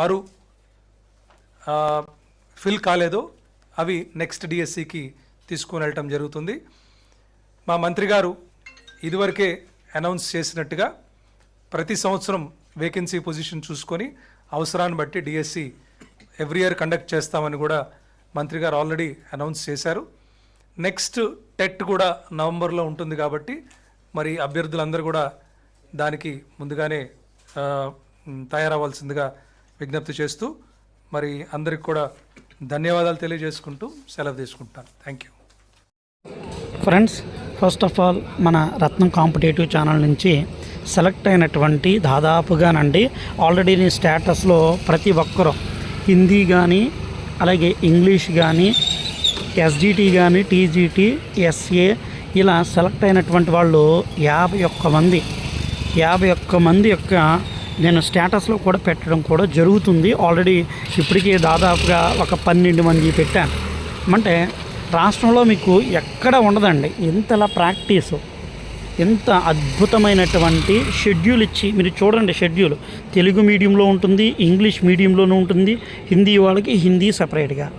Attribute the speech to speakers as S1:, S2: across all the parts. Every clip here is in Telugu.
S1: ఆరు ఫిల్ కాలేదో. అవి నెక్స్ట్ డిఎస్సికి తీసుకుని వెళ్ళటం జరుగుతుంది. మా మంత్రి గారు ఇదివరకే అనౌన్స్ చేసినట్టుగా ప్రతి సంవత్సరం వేకెన్సీ పొజిషన్ చూసుకొని అవసరాన్ని బట్టి డిఎస్సి ఎవ్రీ ఇయర్ కండక్ట్ చేస్తామని కూడా మంత్రి గారు ఆల్రెడీ అనౌన్స్ చేశారు. నెక్స్ట్ టెట్ కూడా నవంబర్లో ఉంటుంది కాబట్టి మరి అభ్యర్థులందరూ కూడా దానికి ముందుగానే తయారవ్వాల్సిందిగా విజ్ఞప్తి చేస్తూ మరి అందరికి కూడా ధన్యవాదాలు తెలియజేసుకుంటూ సెలవు తీసుకుంటాను. Thank you
S2: friends first of all మన రత్నం కాంపిటేటివ్ ఛానల్ నుంచి సెలెక్ట్ అయినటువంటి దాదాపుగానండి ఆల్రెడీ నీ స్టేటస్లో ప్రతి ఒక్కరూ హిందీ కానీ అలాగే ఇంగ్లీష్ కానీ ఎస్జిటి కానీ టీజీటీ ఎస్ఏ ఇలా సెలెక్ట్ అయినటువంటి వాళ్ళు యాభై ఒక్క మంది యాభై ఒక్క మంది యొక్క నేను స్టేటస్లో కూడా పెట్టడం కూడా జరుగుతుంది. ఆల్రెడీ ఇప్పటికే దాదాపుగా ఒక పన్నెండు మంది పెట్టాను. అంటే రాష్ట్రంలో మీకు ఎక్కడ ఉండదండి. ఇంతలా ప్రాక్టీసు ఎంత అద్భుతమైనటువంటి షెడ్యూల్ ఇచ్చి మీరు చూడండి షెడ్యూల్. తెలుగు మీడియంలో ఉంటుంది ఇంగ్లీష్ మీడియంలోనూ ఉంటుంది హిందీ వాళ్ళకి హిందీ సపరేట్గా.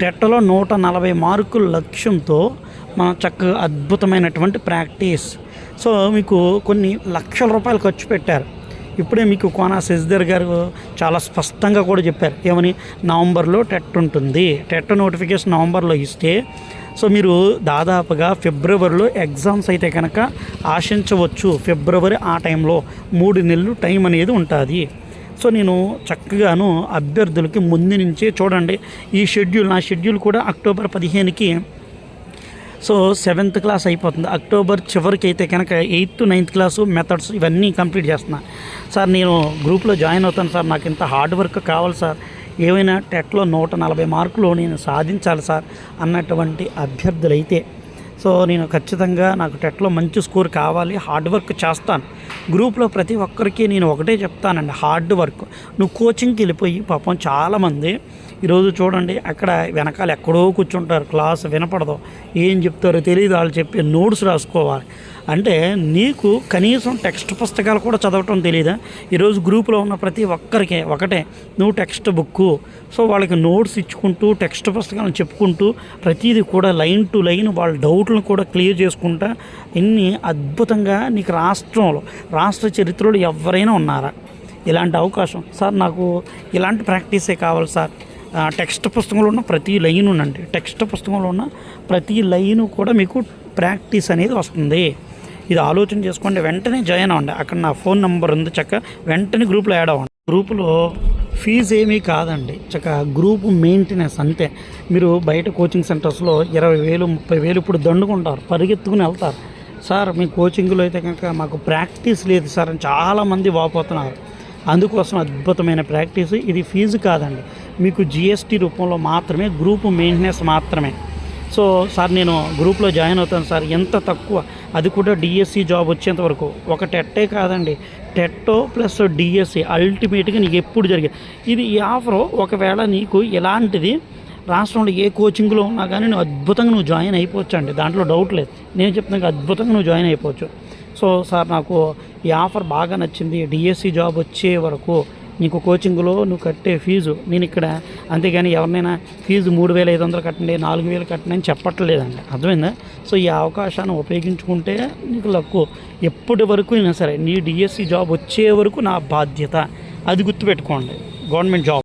S2: టెట్టలో నూట నలభై మార్కుల లక్ష్యంతో మన చక్కగా అద్భుతమైనటువంటి ప్రాక్టీస్. సో మీకు కొన్ని లక్షల రూపాయలు ఖర్చు పెట్టారు. ఇప్పుడే మీకు కోనా శశిధర్ గారు చాలా స్పష్టంగా కూడా చెప్పారు. ఏమని? నవంబర్లో టెట్ ఉంటుంది. టెట్ నోటిఫికేషన్ నవంబర్లో ఇస్తే సో మీరు దాదాపుగా ఫిబ్రవరిలో ఎగ్జామ్స్ అయితే కనుక ఆశించవచ్చు. ఫిబ్రవరి ఆ టైంలో మూడు నెలలు టైం అనేది ఉంటుంది. సో నేను చక్కగాను అభ్యర్థులకి ముందు నుంచే చూడండి. ఈ షెడ్యూల్ నా షెడ్యూల్ కూడా అక్టోబర్ పదిహేనుకి సో సెవెంత్ క్లాస్ అయిపోతుంది. అక్టోబర్ చివరికి అయితే కనుక ఎయిత్ నైన్త్ క్లాసు మెథడ్స్ ఇవన్నీ కంప్లీట్ చేస్తున్నా. సార్ నేను గ్రూప్లో జాయిన్ అవుతాను సార్. నాకు ఇంత హార్డ్ వర్క్ కావాలి సార్. ఏమైనా టెట్లో నూట నలభై మార్కులు నేను సాధించాలి సార్ అన్నటువంటి అభ్యర్థులైతే సో నేను ఖచ్చితంగా నాకు టెట్లో మంచి స్కోర్ కావాలి హార్డ్ వర్క్ చేస్తాను. గ్రూప్లో ప్రతి ఒక్కరికి నేను ఒకటే చెప్తానండి హార్డ్ వర్క్. నువ్వు కోచింగ్కి వెళ్ళిపోయి పాపం చాలామంది ఈరోజు చూడండి అక్కడ వెనకాల ఎక్కడో కూర్చుంటారు క్లాస్ వినపడదు ఏం చెప్తారో తెలియదు వాళ్ళు చెప్పి నోట్స్ రాసుకోవాలి. అంటే నీకు కనీసం టెక్స్ట్ పుస్తకాలు కూడా చదవటం తెలియదా ఈరోజు గ్రూప్లో ఉన్న ప్రతి ఒక్కరికి ఒకటే నువ్వు టెక్స్ట్ బుక్ సో వాళ్ళకి నోట్స్ ఇచ్చుకుంటూ టెక్స్ట్ పుస్తకాలను చెప్పుకుంటూ ప్రతిదీ కూడా లైన్ టు లైన్ వాళ్ళ డౌట్లను కూడా క్లియర్ చేసుకుంటా ఇన్ని అద్భుతంగా నీకు రాష్ట్రంలో రాష్ట్ర చరిత్రలో ఎవరైనా ఉన్నారా? ఇలాంటి అవకాశం. సార్ నాకు ఇలాంటి ప్రాక్టీసే కావాలి సార్. టెక్స్ట్ పుస్తకంలో ఉన్న ప్రతి లైన్ ఉండండి టెక్స్ట్ పుస్తకంలో ఉన్న ప్రతి లైను కూడా మీకు ప్రాక్టీస్ అనేది వస్తుంది. ఇది ఆలోచన చేసుకోండి. వెంటనే జాయిన్ అవ్వండి. అక్కడ నా ఫోన్ నెంబర్ ఉంది చక్క. వెంటనే గ్రూప్లో యాడ్ అవ్వండి. గ్రూపులో ఫీజు ఏమీ కాదండి. చక్క గ్రూప్ మెయింటెనెన్స్ అంతే. మీరు బయట కోచింగ్ సెంటర్స్లో ఇరవై వేలు ముప్పై వేలు ఇప్పుడు దండుకుంటారు. పరిగెత్తుకుని వెళ్తారు. సార్ మీ కోచింగ్లో అయితే కనుక మాకు ప్రాక్టీస్ లేదు సార్ అని చాలామంది వాపోతున్నారు. అందుకోసం అద్భుతమైన ప్రాక్టీస్. ఇది ఫీజు కాదండి. మీకు జిఎస్టీ రూపంలో మాత్రమే గ్రూప్ మెయింటెనెన్స్ మాత్రమే. సో సార్ నేను గ్రూప్లో జాయిన్ అవుతాను సార్ ఎంత తక్కువ? అది కూడా డిఎస్సి జాబ్ వచ్చేంత వరకు. ఒక టెట్టే కాదండి. టెట్టో ప్లస్ డిఎస్సి అల్టిమేట్గా నీకు ఎప్పుడు జరిగే ఇది ఈ ఆఫర్ ఒకవేళ నీకు ఇలాంటిది రాష్ట్రంలో ఏ కోచింగ్లో ఉన్నా కానీ నువ్వు అద్భుతంగా నువ్వు జాయిన్ అయిపోవచ్చు అండి దాంట్లో డౌట్ లేదు. నేను చెప్తున్నా అద్భుతంగా నువ్వు జాయిన్ అయిపోవచ్చు. సో సార్ నాకు ఈ ఆఫర్ బాగా నచ్చింది. డిఎస్సి జాబ్ వచ్చే వరకు నీకు కోచింగ్లో నువ్వు కట్టే ఫీజు. నేను ఇక్కడ అంతేగాని ఎవరినైనా ఫీజు మూడు వేల ఐదు వందలు కట్టండి నాలుగు వేలు కట్టండి అని చెప్పట్లేదండి అర్థమైందా? సో ఈ అవకాశాన్ని ఉపయోగించుకుంటే నీకు లక్కు. ఎప్పటి వరకు అయినా సరే నీ డిఎస్సి జాబ్ వచ్చే వరకు నా బాధ్యత. అది గుర్తుపెట్టుకోండి. Government job